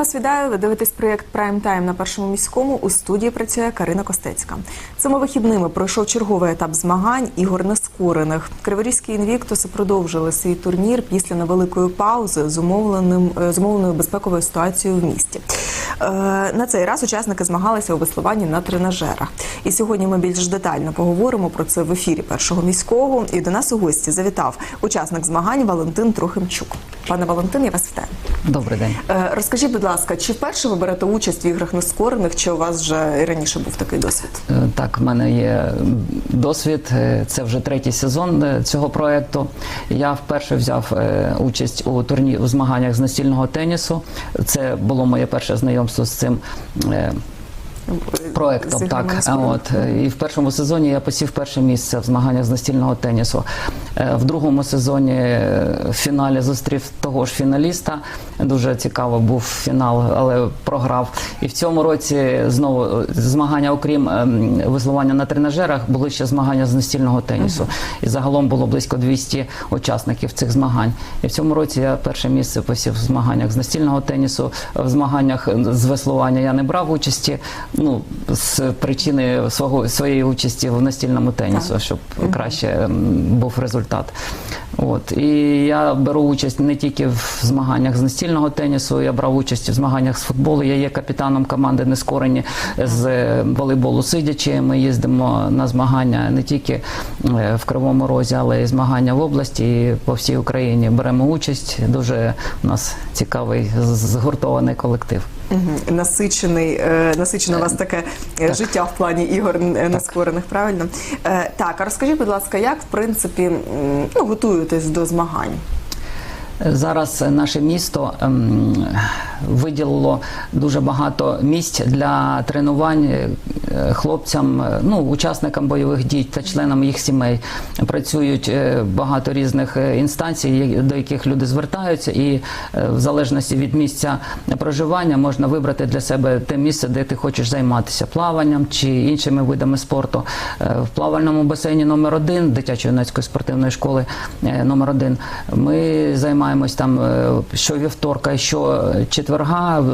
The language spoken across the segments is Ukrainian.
Вас вітаю. Ви дивитесь проєкт Прайм Тайм на першому міському. У студії працює Карина Костецька. Цими вихідними пройшов черговий етап змагань ігор нескорених. Криворізькі інвіктуси продовжили свій турнір після невеликої паузи, зумовленим е, зумовленою безпековою ситуацією в місті. Е, На цей раз учасники змагалися у веслуванні на тренажерах. І сьогодні ми більш детально поговоримо про це в ефірі першого міського. І до нас у гості завітав учасник змагань Валентин Трохимчук. Пане Валентин, я вас вітаю. Добрий день. Е, Розкажіть, будь ласка, чи вперше ви берете участь в іграх нескорених, чи у вас вже і раніше був такий досвід? Е, Так, в мене є досвід. Е, Це вже третій сезон цього проекту. Я вперше взяв участь у турні у змаганнях з настільного тенісу. Це було моє перше знайомство з цим. Проектом так от і в першому сезоні я посів перше місце в змаганнях з настільного тенісу. Е, В другому сезоні е, в фіналі зустрів того ж фіналіста. Дуже цікаво був фінал, але програв. І в цьому році знову е, змагання, окрім ем, веслування на тренажерах, були ще змагання з настільного тенісу. І загалом було близько 200 учасників цих змагань. І в цьому році я перше місце посів в змаганнях з настільного тенісу. В змаганнях з веслування я не брав участі. Ну з причини свого своєї участі в настільному тенісу, щоб краще ем, був результат. От і я беру участь не тільки в змаганнях з настільного тенісу, я брав участь в змаганнях з футболу. Я є капітаном команди Нескорені з е, волейболу сидячи. Ми їздимо на змагання не тільки е, в Кривому Розі, але й змагання в області і по всій Україні. Беремо участь. Дуже у нас цікавий згуртований колектив. Угу. Насичений, е, насичене у вас таке е, так. життя в плані ігор е, нескорених, правильно? Е, так, а розкажіть, будь ласка, як в принципі м, ну, готуєтесь до змагань? Зараз наше місто ем, виділило дуже багато місць для тренувань е, хлопцям, е, ну учасникам бойових дій та членам їх сімей. Працюють е, багато різних інстанцій, до яких люди звертаються, і в залежності від місця проживання можна вибрати для себе те місце, де ти хочеш займатися плаванням чи іншими видами спорту. В плавальному басейні номер 1 дитячо-юнацької спортивної школи номер 1 ми займаємось там е, щовівторка, що четверга,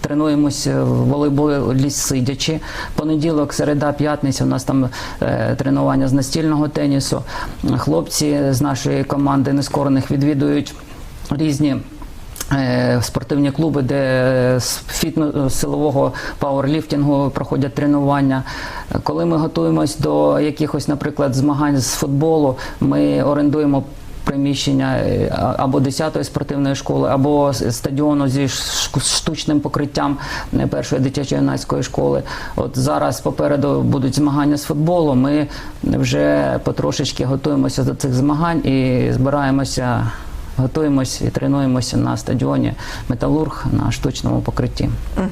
тренуємось в волейболі сидячи. Понеділок, середа, п'ятниця у нас там е, тренування з настільного тенісу. Хлопці з нашої команди нескорених відвідують різні. е, Спортивні клуби, де з фітно силового пауерліфтингу проходять тренування. Коли ми готуємось до якихось, наприклад, змагань з футболу, ми орендуємо приміщення е, або 10-ї спортивної школи, або стадіону зі штучним покриттям е, першої дитячо-юнацької школи. От зараз попереду будуть змагання з футболу. Ми вже потрошечки готуємося до цих змагань і збираємося. Готуємось і тренуємося на стадіоні Металург на штучному покритті. Угу.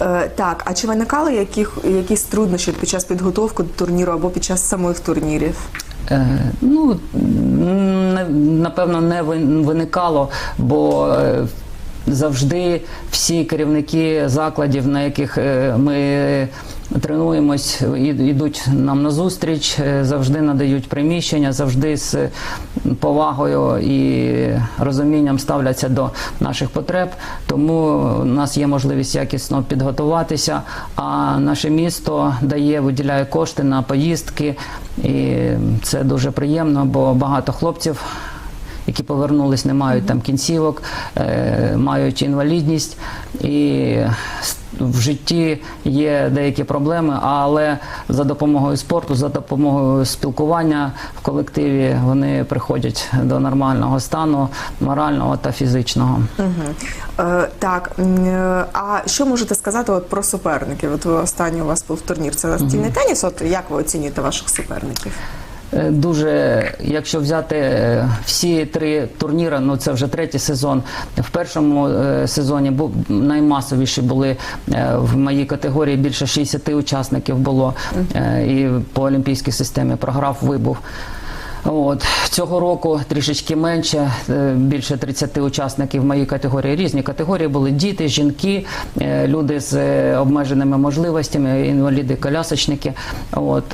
Е, так, а чи виникали яких, якісь труднощі під час підготовки до турніру або під час самих турнірів? Е, ну, напевно, не виникало, бо е, завжди всі керівники закладів, на яких е, ми тренуємось, йдуть нам на зустріч, е, завжди надають приміщення, завжди з повагою і розумінням ставляться до наших потреб. Тому у нас є можливість якісно підготуватися. А наше місто дає, виділяє кошти на поїздки, і це дуже приємно, бо багато хлопців. Які повернулись, не мають там кінцівок, е, мають інвалідність, і в житті є деякі проблеми, але за допомогою спорту, за допомогою спілкування в колективі вони приходять до нормального стану, морального та фізичного. Угу. Е, так, а що можете сказати от про суперників? От ви останній у вас був турнір. Це настільний теніс. От як ви оцінюєте ваших суперників? Е, Дуже, якщо взяти е, всі три турніри, ну це вже третій сезон. В першому е, сезоні був наймасовіші були в моїй категорії більше 60 учасників було і по олімпійській системі програв вибув. От цього року трішечки менше, е, більше 30 учасників моїй категорії. Різні категорії були діти, жінки, е, люди з е, обмеженими можливостями, інваліди, колясочники. От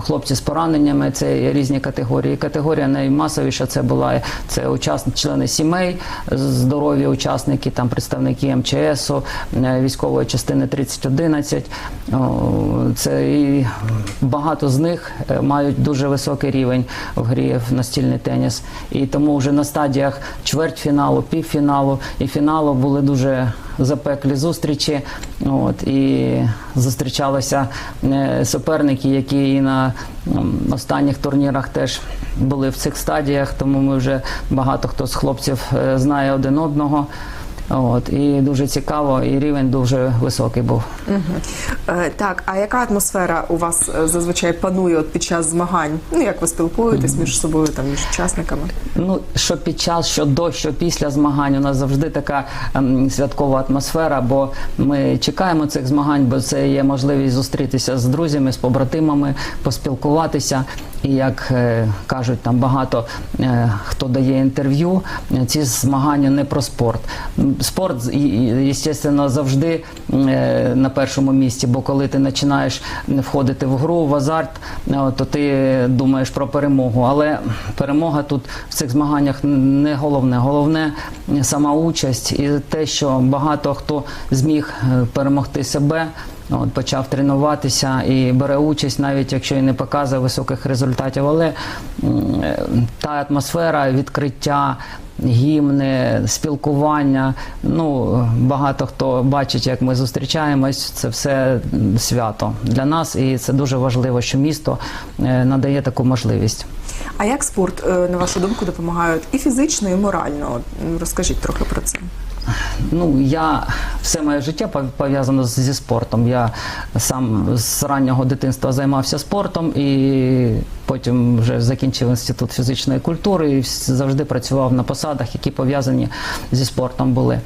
хлопці з пораненнями. Це різні категорії. Категорія наймасовіша це була це учасник, члени сімей, здорові учасники, там представники МЧСу, е, військової частини 3011. О, Це і багато з них мають дуже високий рівень в грі в настільний теніс. І тому вже на стадіях чвертьфіналу, півфіналу і фіналу були дуже запеклі зустрічі. От, і зустрічалися е, суперники, які і на останніх турнірах теж були в цих стадіях, тому ми вже багато хто з хлопців е, знає один одного. От, і дуже цікаво, і рівень дуже високий був. Е, Так, а яка атмосфера у вас е, зазвичай панує от під час змагань? Ну як ви спілкуєтесь між собою, там між учасниками? Ну, що під час, що до, що після змагань, у нас завжди така ем, святкова атмосфера, бо ми чекаємо цих змагань, бо це є можливість зустрітися з друзями, з побратимами, поспілкуватися. І як е, кажуть, там багато е, хто дає інтерв'ю, ці змагання не про спорт. Спорт, естественно, завжди е, на першому місці, бо коли ти починаєш входити в гру, в азарт, е, то ти думаєш про перемогу. Але перемога тут в цих змаганнях не головне. Головне сама участь і те, що багато хто зміг е, перемогти себе. От, почав тренуватися і бере участь, навіть якщо і не показує високих результатів. Але та атмосфера, відкриття, гімни, спілкування. Ну, багато хто бачить, як ми зустрічаємось. Це все свято для нас, і це дуже важливо, що місто е, надає таку можливість. А як спорт, е, на вашу думку, допомагає і фізично, і морально? Розкажіть трохи про це. Ну, я все моє життя пов'язано зі спортом. Я сам з раннього дитинства займався спортом і потім вже закінчив інститут фізичної культури і завжди працював на посадах, які пов'язані зі спортом були.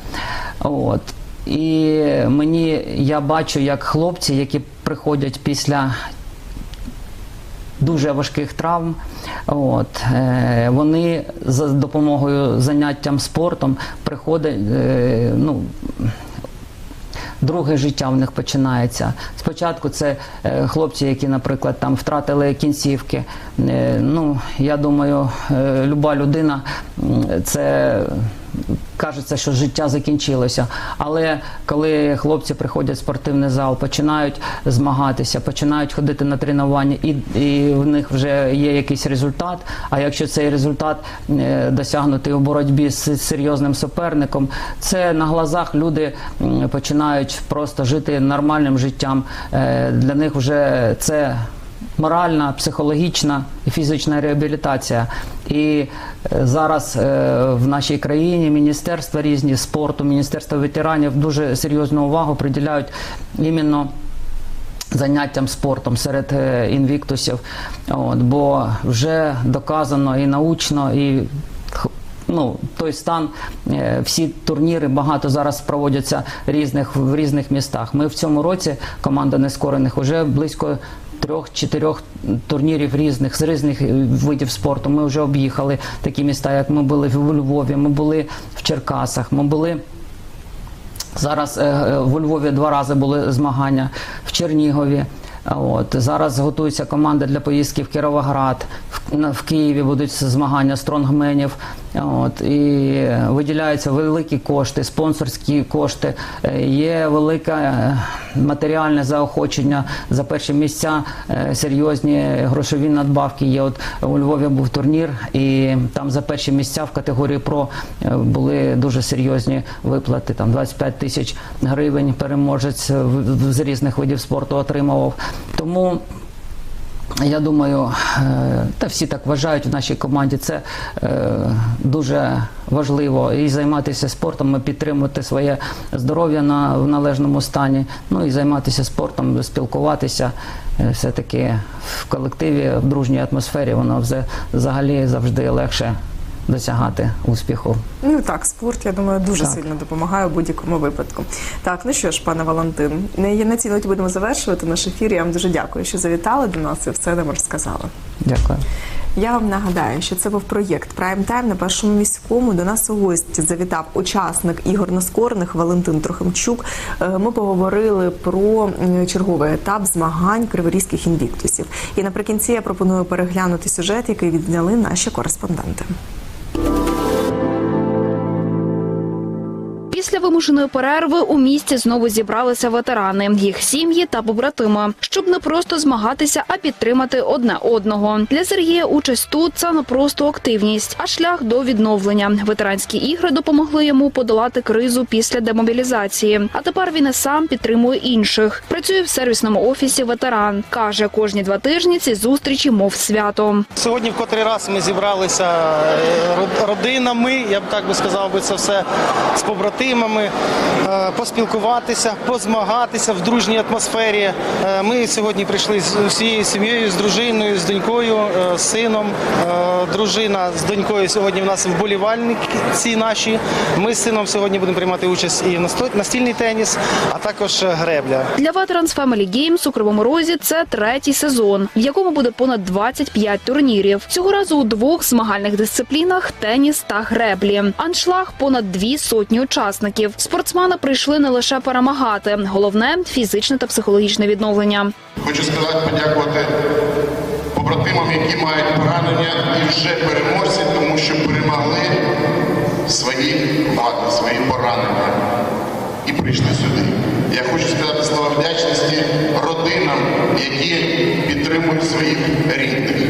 От. І мені я бачу, як хлопці, які приходять після дуже важких травм. От, е, вони за допомогою заняттям спортом приходять. Е, ну, Друге життя в них починається. Спочатку це е, хлопці, які, наприклад, там втратили кінцівки. Е, ну, я думаю, е, люба людина це кажеться, що життя закінчилося. Але коли хлопці приходять в спортивний зал, починають змагатися, починають ходити на тренування, і, і в них вже є якийсь результат. А якщо цей результат е, досягнутий у боротьбі з серйозним суперником, це на глазах люди починають просто жити нормальним життям. Е, Для них вже це моральна, психологічна і фізична реабілітація. І е, зараз е, в нашій країні міністерства різні спорту, міністерство ветеранів дуже серйозну увагу приділяють іменно. Заняттям спортом серед е, інвіктусів, от, бо вже доказано і научно, і ну, той стан, всі турніри багато зараз проводяться різних в різних містах. Ми в цьому році команда нескорених вже близько трьох-чотирьох турнірів різних з різних е, видів спорту. Ми вже об'їхали такі міста, як ми були в Львові, ми були в Черкасах, ми були. Зараз е, е, в Львові два рази були змагання в Чернігові. От зараз готується команда для поїздки в Кіровоград. В, в Києві будуть змагання стронгменів. От і виділяються великі кошти, спонсорські кошти. Е, Є велике матеріальне заохочення за перші місця. е, Серйозні грошові надбавки. Є от у Львові був турнір, і там за перші місця в категорії ПРО е, були дуже серйозні виплати. Там 25 тисяч гривень переможець з різних видів спорту отримував. Тому я думаю, е, та всі так вважають в нашій команді. Це е, дуже важливо і займатися спортом, і підтримувати своє здоров'я на в належному стані. Ну і займатися спортом, спілкуватися. Е, Все-таки в колективі, в дружній атмосфері, воно взагалі завжди легше досягати успіху. Ну так, спорт, я думаю, дуже Так. сильно допомагає у будь-якому випадку. Так, ну що ж, пане Валентин, на цій ноті будемо завершувати наш ефір. Я вам дуже дякую, що завітали до нас і все нам розказали. Дякую. Я вам нагадаю, що це був проєкт Прайм Тайм на першому міському. До нас у гості завітав учасник ігор нескорених Валентин Трохимчук. Е, Ми поговорили про черговий етап змагань криворізьких інвіктусів. І наприкінці я пропоную переглянути сюжет, який відзняли наші кореспонденти. Після вимушеної перерви у місті знову зібралися ветерани, їх сім'ї та побратими, щоб не просто змагатися, а підтримати одне одного. Для Сергія участь тут це не просто активність, а шлях до відновлення. Ветеранські ігри допомогли йому подолати кризу після демобілізації. А тепер він і сам підтримує інших. Працює в сервісному офісі ветеран. каже, кожні два тижні ці зустрічі, мов свято. Сьогодні в котрий раз ми зібралися е, родинами, я б так би сказав би це все з побратимами, е, поспілкуватися, позмагатися в дружній атмосфері. Е, Ми сьогодні прийшли з усією сім'єю, з дружиною, з донькою, е, з сином. Дружина з донькою сьогодні в нас вболівальниці наші. Ми з сином сьогодні будемо приймати участь і в настільний теніс, а також гребля. Для Veterans Family Games у Кривому Розі це третій сезон, в якому буде понад 25 турнірів. Цього разу у двох змагальних дисциплінах теніс та греблі. Аншлаг понад дві сотні учасників. Спортсмени прийшли не лише перемагати, головне фізичне та психологічне відновлення. Хочу сказати, подякувати побратимам, які мають поранення і вже переможці, тому що перемогли свої вади, свої поранення і прийшли сюди. Я хочу сказати слова вдячності родинам, які підтримують своїх рідних.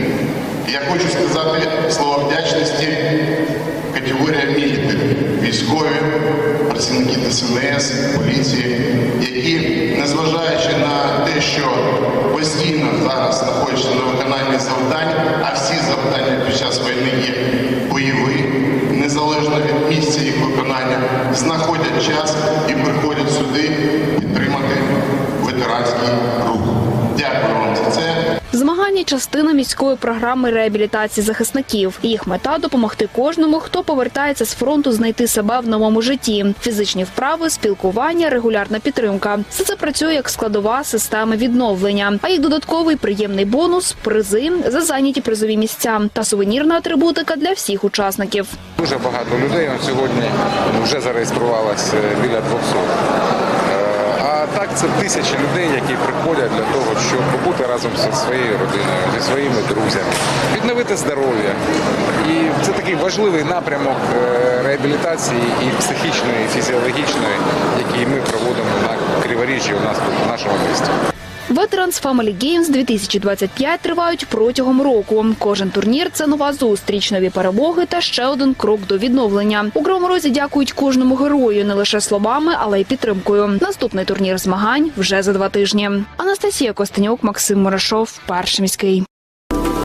Я хочу сказати слова вдячності категорія мілітарі, військові, працівники ДСНС, поліції, які, незважаючи на те, що постійно зараз знаходяться на виконанні завдань, а всі завдання під час війни є бойові, незалежно від місця їх виконання, знаходять час і приходять сюди підтримати ветеранський рух. Дякую вам за це. Змагання частина міської програми реабілітації захисників. Їх мета допомогти кожному, хто повертається з фронту, знайти себе в новому житті. Фізичні вправи, спілкування, регулярна підтримка. Все це працює як складова системи відновлення. А як додатковий приємний бонус призи за зайняті призові місця та сувенірна атрибутика для всіх учасників. Дуже багато людей сьогодні вже зареєструвалось е, біля 200. А так це тисячі людей, які приходять для того, щоб побути разом зі своєю родиною, зі своїми друзями, відновити здоров'я. І це такий важливий напрямок е, реабілітації і психічної, і фізіологічної, який ми проводимо на Криворіжжі у нас тут в нашому місті. Veterans Family Games 2025 тривають протягом року. Кожен турнір це нова зустріч, нові перемоги та ще один крок до відновлення. У Кривому дякують кожному герою не лише словами, але й підтримкою. Наступний турнір змагань вже за два тижні. Анастасія Костенюк, Максим Мурашов, перший міський.